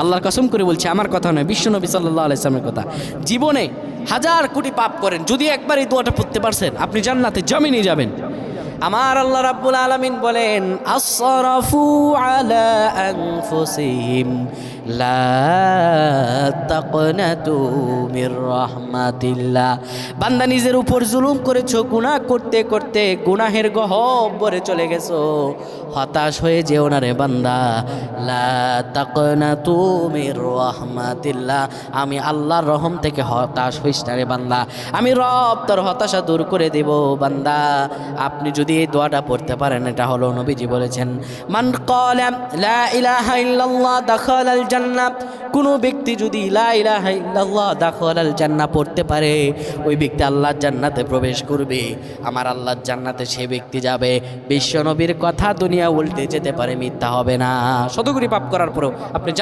আল্লাহর কসম করে বলছি, আমার কথা নয় বিশ্ব নবী সাল্লাহ আলাইসলামের কথা। জীবনে হাজার কোটি পাপ করেন, যদি একবার এই দোয়াটা পড়তে পারছেন, আপনি জান্নাতে জমিনে যাবেন। আমার আল্লাহ রাব্বুল আলামিন বলেন আসরাফু আলা আনফুসিহিম, লা বান্দা নিজের উপর জুলুম করেছ, গুনাহ করতে করতে গুনাহের গহ্বরে চলে গেছো। হতাশ হয়ে যেও না রে বান্দা। লা মির রাহমাতিল্লাহ। আমি আল্লাহর রহম থেকে হতাশ হইস না রে বান্দা। আমি রব তোর হতাশা দূর করে দেব বান্দা। আপনি যদি এই দোয়াটা পড়তে পারেন, এটা হলো নবীজি বলেছেন, মান ক্বালা লা ইলাহা ইল্লাল্লাহ দাখালাল জান্নাহ। কোন ব্যক্তি যদি লা ইল্লাল্লাহ দাখালাল জান্নাহ পড়তে পারে। ওই ব্যক্তি আল্লাহর জান্নাতে প্রবেশ করবে। আমার আল্লাহর জান্নাতে সে ব্যক্তি যাবে। বিশ্বনবীর কথা দুনিয়া উল্টে যেতে পারে, মিথ্যা হবে না। শতগুরি পাপ করার পরেও আপনি